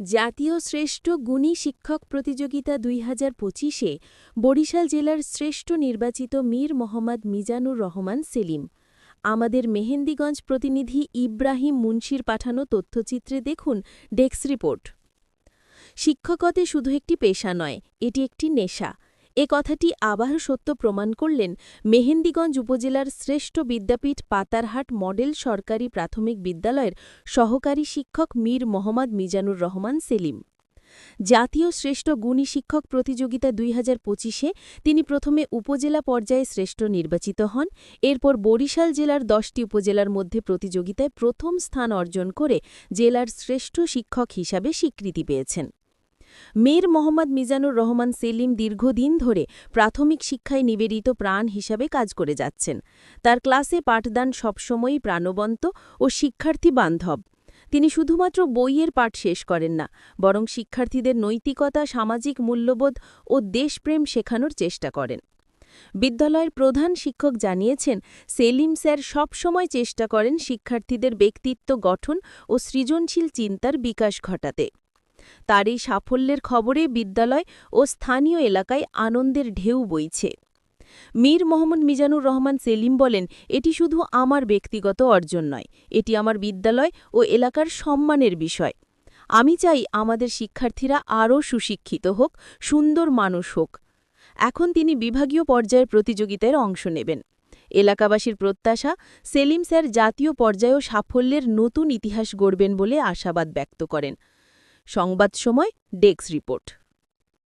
জাতীয় শ্রেষ্ঠ গুণী শিক্ষক প্রতিযোগিতা দুই হাজার পঁচিশে বরিশাল জেলার শ্রেষ্ঠ নির্বাচিত মীর মোহাম্মদ মিজানুর রহমান সেলিম। আমাদের মেহেন্দিগঞ্জ প্রতিনিধি ইব্রাহিম মুন্সির পাঠানো তথ্যচিত্রে দেখুন ডেক্স রিপোর্ট। শিক্ষকতে শুধু একটি পেশা নয়, এটি একটি নেশা। এ কথাটি আবার সত্য প্রমাণ করলেন মেহেন্দিগঞ্জ উপজেলার শ্রেষ্ঠ বিদ্যাপীঠ পাতারহাট মডেল সরকারি প্রাথমিক বিদ্যালয়ের সহকারী শিক্ষক মীর মোহাম্মদ মিজানুর রহমান সেলিম। জাতীয় শ্রেষ্ঠ গুণী শিক্ষক প্রতিযোগিতা দুই হাজার পঁচিশে তিনি প্রথমে উপজেলা পর্যায়ে শ্রেষ্ঠ নির্বাচিত হন, এরপর বরিশাল জেলার দশটি উপজেলার মধ্যে প্রতিযোগিতায় প্রথম স্থান অর্জন করে জেলার শ্রেষ্ঠ শিক্ষক হিসাবে স্বীকৃতি পেয়েছেন। মীর মোহাম্মদ মিজানুর রহমান সেলিম দীর্ঘদিন ধরে প্রাথমিক শিক্ষায় নিবেদিত প্রাণ হিসাবে কাজ করে যাচ্ছেন। তার ক্লাসে পাঠদান সবসময়ই প্রাণবন্ত ও শিক্ষার্থী বান্ধব। তিনি শুধুমাত্র বইয়ের পাঠ শেষ করেন না, বরং শিক্ষার্থীদের নৈতিকতা, সামাজিক মূল্যবোধ ও দেশপ্রেম শেখানোর চেষ্টা করেন। বিদ্যালয়ের প্রধান শিক্ষক জানিয়েছেন, সেলিম স্যার সবসময় চেষ্টা করেন শিক্ষার্থীদের ব্যক্তিত্ব গঠন ও সৃজনশীল চিন্তার বিকাশ ঘটাতে। তার এই সাফল্যের খবরে বিদ্যালয় ও স্থানীয় এলাকায় আনন্দের ঢেউ বইছে। মীর মোহাম্মদ মিজানুর রহমান সেলিম বলেন, এটি শুধু আমার ব্যক্তিগত অর্জন নয়, এটি আমার বিদ্যালয় ও এলাকার সম্মানের বিষয়। আমি চাই আমাদের শিক্ষার্থীরা আরও সুশিক্ষিত হোক, সুন্দর মানুষ হোক। এখন তিনি বিভাগীয় পর্যায়ের প্রতিযোগিতায় অংশ নেবেন। এলাকাবাসীর প্রত্যাশা, সেলিম স্যার জাতীয় পর্যায়েও সাফল্যের নতুন ইতিহাস গড়বেন বলে আশাবাদ ব্যক্ত করেন। সংবাদ সময় ডেস্ক রিপোর্ট।